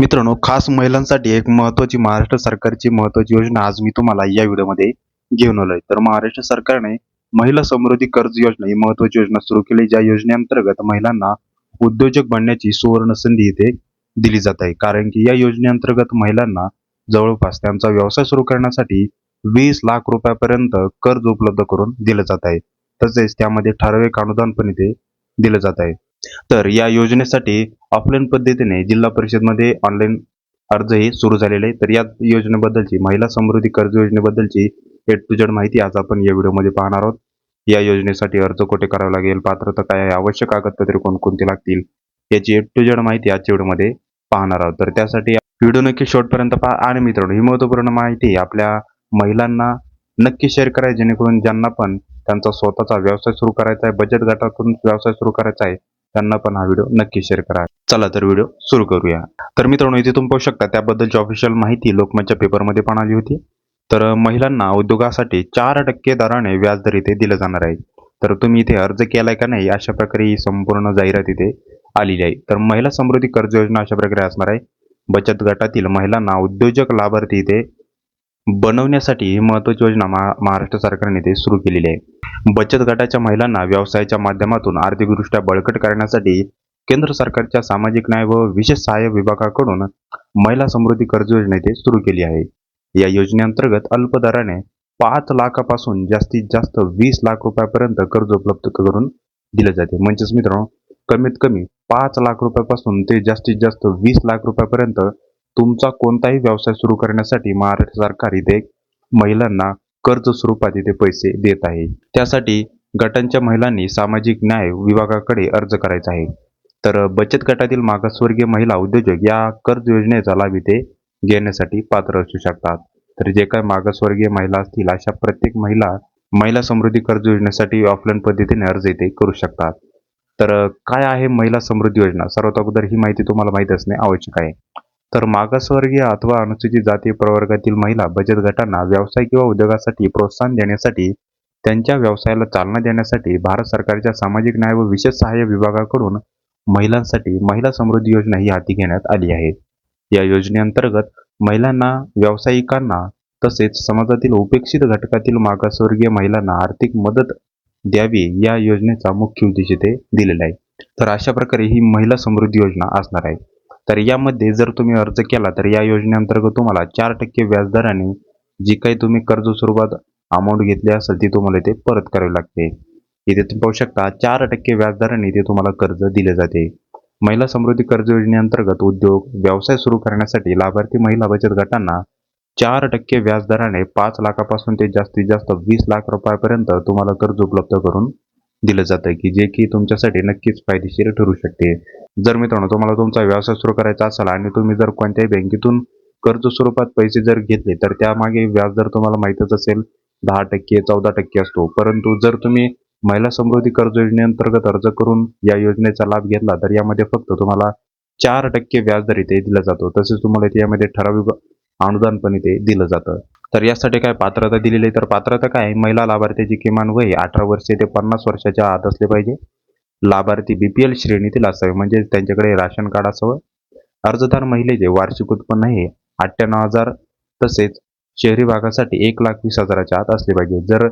मित्रांनो खास महिलांसाठी एक महत्त्वाची महाराष्ट्र सरकारची महत्त्वाची योजना आज मी तुम्हाला या व्हिडिओमध्ये घेऊन आलोय. तर महाराष्ट्र सरकारने महिला समृद्धी कर्ज योजना ही महत्त्वाची योजना सुरू केली ज्या योजनेअंतर्गत महिलांना उद्योजक बनण्याची सुवर्ण संधी इथे दिली जात आहे. कारण की या योजनेअंतर्गत महिलांना जवळपास त्यांचा व्यवसाय सुरू करण्यासाठी वीस लाख रुपयापर्यंत कर्ज उपलब्ध करून दिलं जात आहे. तसेच त्यामध्ये ठराविक अनुदान पण इथे दिलं जात आहे. तर या योजनेसाठी ऑफलाईन पद्धतीने जिल्हा परिषदमध्ये ऑनलाईन अर्जही सुरू झालेले आहे तर या योजनेबद्दलची महिला समृद्धी कर्ज योजनेबद्दलची ए टू जेड माहिती आज आपण या व्हिडिओमध्ये पाहणार आहोत. या योजनेसाठी अर्ज कुठे करावा लागेल पात्रता काय आहे आवश्यक कागदपत्रे कोणकोणती लागतील याची ए टू जेड माहिती आजच्या व्हिडिओमध्ये पाहणार आहोत. तर त्यासाठी व्हिडिओ नक्की शेवटपर्यंत पहा आणि मित्रांनो ही महत्त्वपूर्ण माहिती आपल्या महिलांना नक्की शेअर करायची जेणेकरून ज्यांना पण त्यांचा स्वतःचा व्यवसाय सुरू करायचा आहे बचत गटातून व्यवसाय सुरू करायचा आहे त्यांना पण हा व्हिडिओ नक्की शेअर करा. चला तर व्हिडिओ सुरू करूया. तर मित्रांनो इथे तुम्ही पाहू शकता त्याबद्दलची ऑफिशियल माहिती लोकमतच्या पेपरमध्ये पण आली होती. तर महिलांना उद्योगासाठी चार टक्के दराने व्याजदर इथे दिलं जाणार आहे. तर तुम्ही इथे अर्ज केलाय का नाही अशा प्रकारे ही संपूर्ण जाहिरात इथे आलेली आहे. तर महिला समृद्धी कर्ज योजना अशा प्रकारे असणार आहे. बचत गटातील महिलांना उद्योजक लाभार्थी इथे बनवण्यासाठी ही महत्वाची योजना महा महाराष्ट्र सरकारने ते सुरू केलेली आहे. बचत गटाच्या महिलांना व्यवसायाच्या माध्यमातून आर्थिकदृष्ट्या बळकट करण्यासाठी केंद्र सरकारच्या सामाजिक न्याय व विशेष सहाय्य विभागाकडून महिला समृद्धी कर्ज योजना इथे सुरू केली आहे. या योजनेअंतर्गत अल्प दराने पाच लाखापासून जास्तीत जास्त वीस लाख रुपयापर्यंत कर्ज उपलब्ध करून दिले जाते. म्हणजेच मित्रांनो कमीत कमी पाच लाख रुपयापासून ते जास्तीत जास्त वीस लाख रुपयापर्यंत तुमचा कोणताही व्यवसाय सुरू करण्यासाठी महाराष्ट्र सरकार इथे महिलांना कर्ज स्वरूपात इथे पैसे देत आहे. त्यासाठी गटांच्या महिलांनी सामाजिक न्याय विभागाकडे अर्ज करायचा आहे. तर बचत गटातील मागासवर्गीय महिला उद्योजक या कर्ज योजनेचा लाभ इथे घेण्यासाठी पात्र असू शकतात. तर जे काय मागासवर्गीय महिला असतील अशा प्रत्येक महिला महिला समृद्धी कर्ज योजनेसाठी ऑफलाईन पद्धतीने अर्ज इथे करू शकतात. तर काय आहे महिला समृद्धी योजना? सर्वात अगोदर ही माहिती तुम्हाला माहीत असणे आवश्यक आहे. तर मागासवर्गीय अथवा अनुसूचित जाती प्रवर्गातील महिला बचत गटांना व्यवसाय किंवा उद्योगासाठी प्रोत्साहन देण्यासाठी त्यांच्या व्यवसायाला चालना देण्यासाठी भारत सरकारच्या सामाजिक न्याय व विशेष सहाय्य विभागाकडून महिलांसाठी महिला समृद्धी योजना ही हाती घेण्यात आली आहे. या योजनेअंतर्गत महिलांना व्यावसायिकांना तसेच समाजातील उपेक्षित घटकातील मागासवर्गीय महिलांना आर्थिक मदत द्यावी या योजनेचा मुख्य उद्देश इथे दिलेला आहे. तर अशा प्रकारे ही महिला समृद्धी योजना असणार आहे. तर यामध्ये जर तुम्ही अर्ज केला तर या योजनेअंतर्गत तुम्हाला चार टक्के व्याजदराने जी काही तुम्ही कर्ज स्वरूपात अमाऊंट घेतली असेल ती तुम्हाला इथे परत करावी लागते. इथे तुम्ही पाहू शकता चार टक्के व्याजदराने इथे तुम्हाला कर्ज दिले जाते. महिला समृद्धी कर्ज योजनेअंतर्गत उद्योग व्यवसाय सुरू करण्यासाठी लाभार्थी महिला बचत गटांना चार टक्के व्याजदराने पाच लाखापासून ते जास्तीत जास्त वीस लाख रुपयापर्यंत तुम्हाला कर्ज उपलब्ध करून दिलं जातं की जे की तुमच्यासाठी नक्कीच फायदेशीर ठरू शकते. जर मित्रांनो तुम्हाला तुमचा व्यवसाय सुरू करायचा असेल आणि तुम्ही जर कोणत्याही बँकेतून कर्ज स्वरूपात पैसे जर घेतले तर त्यामागे व्याजदर तुम्हाला माहीतच असेल दहा टक्के चौदा टक्के असतो. परंतु जर तुम्ही महिला समृद्धी कर्ज योजनेअंतर्गत अर्ज करून या योजनेचा लाभ घेतला तर यामध्ये फक्त तुम्हाला चार टक्के व्याजदर इथे दिला जातो. तसेच तुम्हाला इथे यामध्ये ठराविक अनुदान पण इथे दिलं जातं. तर यासाठी काय पात्रता दिलेली आहे? तर पात्रता काय महिला लाभार्थ्याची किमान वय अठरा वर्षे ते पन्नास वर्षाच्या आत असले पाहिजे. लाभार्थी बीपीएल श्रेणीतील असावे. म्हणजे त्यांच्याकडे राशन कार्ड असावं. अर्जदार महिलेचे वार्षिक उत्पन्न हे अठ्ठ्याण्णव हजार तसेच शहरी भागासाठी एक लाख वीस हजाराच्या आत असले पाहिजे. जर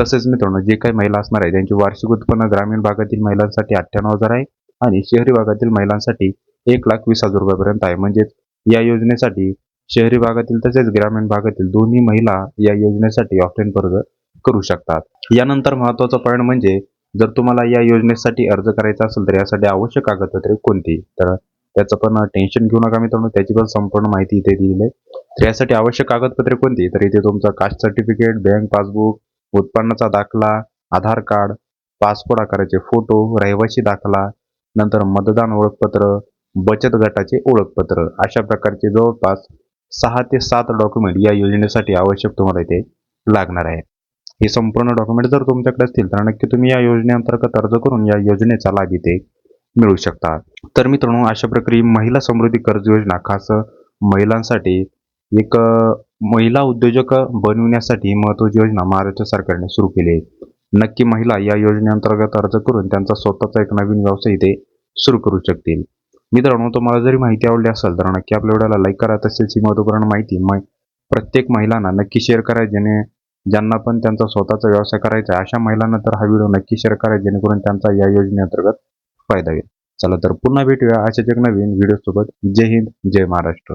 तसेच मित्रांनो जे काही महिला असणार आहे त्यांचे वार्षिक उत्पन्न ग्रामीण भागातील महिलांसाठी अठ्ठ्याण्णव हजार आहे आणि शहरी भागातील महिलांसाठी एक लाख वीस हजार रुपयापर्यंत आहे. म्हणजेच या योजनेसाठी शहरी भागातील तसेच ग्रामीण भागातील दोन्ही महिला या योजनेसाठी ऑफलाईन अर्ज करू शकतात. यानंतर महत्त्वाचा पॉईंट म्हणजे जर तुम्हाला या योजनेसाठी अर्ज करायचा असेल तर यासाठी आवश्यक कागदपत्रे कोणती? तर त्याचं पण टेन्शन घेऊ नका मित्रांनो त्याची पण संपूर्ण माहिती इथे दिलेली आहे. तर यासाठी आवश्यक कागदपत्रे कोणती? तर इथे तुमचं कास्ट सर्टिफिकेट बँक पासबुक उत्पन्नाचा दाखला आधार कार्ड पासपोर्ट आकाराचे फोटो रहिवासी दाखला नंतर मतदान ओळखपत्र बचत गटाचे ओळखपत्र अशा प्रकारचे जवळपास सहा ते सात डॉक्युमेंट या योजनेसाठी आवश्यक तुम्हाला इथे लागणार आहे. हे संपूर्ण डॉक्युमेंट जर तुमच्याकडे असतील तर नक्की तुम्ही या योजनेअंतर्गत अर्ज करून या योजनेचा लाभ इथे मिळू शकता. तर मित्रांनो अशा प्रकारे महिला समृद्धी कर्ज योजना खास महिलांसाठी एक महिला उद्योजक बनविण्यासाठी महत्वाची योजना महाराष्ट्र सरकारने सुरू केली आहे. नक्की महिला या योजनेअंतर्गत अर्ज करून त्यांचा स्वतःचा एक नवीन व्यवसाय इथे सुरू करू शकतील. मित्रांनो तुम्हाला जरी माहिती आवडली असेल तर नक्की आपल्या व्हिडिओला लाईक करा. तसेच ही महत्त्वपूर्ण माहिती मग प्रत्येक महिलांना नक्की शेअर करा जेणे ज्यांना पण त्यांचा स्वतःचा व्यवसाय करायचा आहे अशा महिलांना तर हा व्हिडिओ नक्की शेअर करा जेणेकरून त्यांचा या योजनेअंतर्गत फायदा होईल. चला तर पुन्हा भेटूया अशाच एक नवीन व्हिडिओ सोबत. जय हिंद जय महाराष्ट्र.